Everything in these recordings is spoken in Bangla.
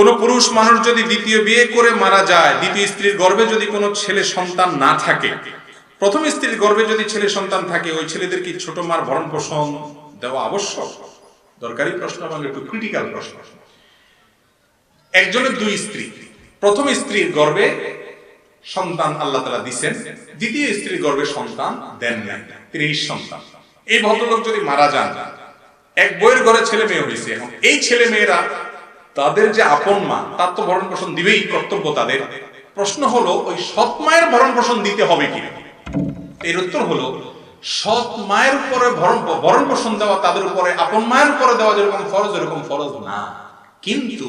কোনো পুরুষ মানুষ যদি দ্বিতীয় বিয়ে করে মারা যায়, দ্বিতীয় স্ত্রীর গর্ভে যদি কোনো ছেলে সন্তান না থাকে, প্রথম স্ত্রীর গর্ভে যদি ছেলে সন্তান থাকে, ওই ছেলেদের কি ছোট মার ভরণ পোষণ দেওয়া আবশ্যক? দরকারি প্রশ্ন এবং একটু ক্রিটিক্যাল প্রশ্ন। একজনের দুই স্ত্রী, প্রথম স্ত্রীর গর্ভে সন্তান আল্লাহ তালা দিছেন, দ্বিতীয় স্ত্রীর গর্ভে সন্তান দেন নাই, ত্রিশ সন্তান। এই ভদ্রলোক যদি মারা যান, এক বইয়ের ঘরে ছেলে মেয়ে হয়েছে এখন এই ছেলে মেয়েরা তাদের যে আপন মা, তার তো ভরণ পোষণ দিবেই, কর্তব্য তাদের। প্রশ্ন হলো, ওই সৎ মায়ের ভরণ পোষণ দিতে হবে কি? এর উত্তর হলো, সৎ মায়ের উপরে ভরণ ভরণ পোষণ দেওয়া তাদের উপরে, আপন মায়ের উপরে দেওয়া যেরকম ফরজ এরকম ফরজ না। কিন্তু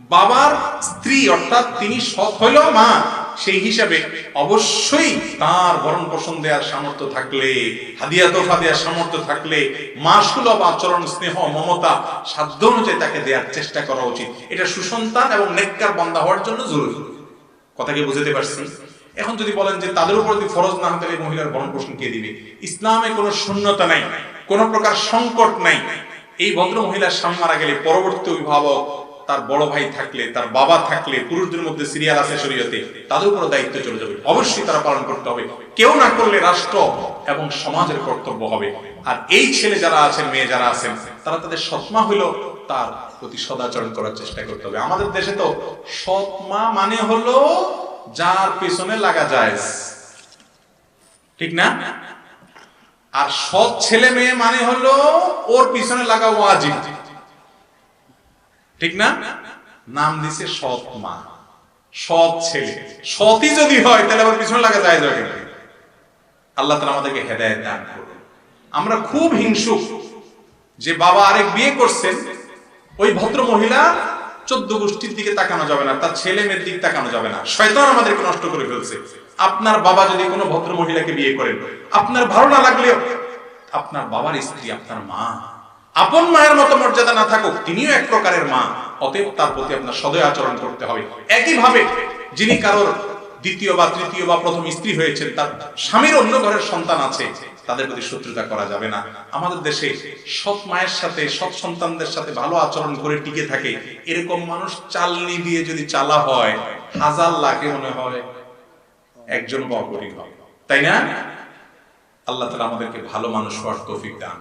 বাবার স্ত্রী, অর্থাৎ তিনি সৎ হইলেও মা সেই হিসাবে অবশ্যই তার ভরণ পোষণ দেওয়ার সামর্থ্য থাকলে, হাদিয়া তোফা দেওয়ার সামর্থ্য থাকলে মা সুলভ আচরণ, স্নেহ, মমতা, সাধ্য অনুযায়ী তাকে দেওয়ার চেষ্টা করা উচিত। এটা সুসন্তান এবং নেককার বন্ধা হওয়ার জন্য জরুরি। কথা কি বুঝতে পারছি? এখন যদি বলেন যে তাদের উপর যদি ফরজ না হতে মহিলার ভরণ পোষণ কে দিবে? ইসলামে কোনো শূন্যতা নাই, কোনো প্রকার সংকট নাই। এই ভদ্র মহিলার স্বামী মারা গেলে পরবর্তী অভিভাবক তার বড় ভাই থাকলে, তার বাবা থাকলে, পুরুষদের মধ্যে সিরিয়াল আছে শরীয়তে, তাদের উপর দায়িত্ব চলে যাবে। অবশ্যই তারা পালন করতে হবে। কেউ না করলে রাষ্ট্র এবং সমাজের কর্তব্য হবে। আর এই ছেলে যারা আছেন, মেয়ে যারা আছেন, তারা তাদের সৎমা হইল তার প্রতি সদাচরণ করার চেষ্টা করতে হবে। আমাদের দেশে তো সৎমা মানে হলো যার পেছনে লাগা যায়। ঠিক না? আর সৎ ছেলে মেয়ে মানে হলো ওর পিছনে লাগা ওয়াজিব। ঠিক না? নাম দিছে সৎ মা। সৎ ছেলে। সতই যদি হয়, তাহলে আবার পিছনে লাগা যায় যাবে আল্লাহ তালা আমাদেরকে হেদায়ত দান করুন। আমরা খুব হিংসুক যে বাবা আরেক বিয়ে করছেন, ওই ভদ্র মহিলা চোদ্দ গোষ্ঠীর দিকে তাকানো যাবে না, তার ছেলে মেয়ের দিকে তাকানো যাবে না। শয়তান আমাদেরকে নষ্ট করে ফেলছে। আপনার বাবা যদি কোনো ভদ্র মহিলাকে বিয়ে করেন, আপনার ভালো না লাগলেও আপনার বাবার স্ত্রী, আপনার মা আপন মায়ের মতো মর্যাদা না থাকুক, তিনিও এক প্রকারের মা। অতএব তার প্রতি আপনার সদয় আচরণ করতে হবে। একইভাবে যিনি কারোর দ্বিতীয় বা তৃতীয় বা প্রথম স্ত্রী হয়েছেন, তার স্বামীর অন্য ঘরের সন্তান আছে, তাদের প্রতি শত্রুতা করা যাবে না। আমাদের দেশে সৎ মায়ের সাথে, সৎ সন্তানদের সাথে ভালো আচরণ করে টিকে থাকে, এরকম মানুষ চালনি দিয়ে যদি চালা হয়, হাজার লাখে মনে হয় একজন বা অপরিক হবে তাই না? আল্লাহ তালা আমাদেরকে ভালো মানুষ হওয়ার তৌফিক দান।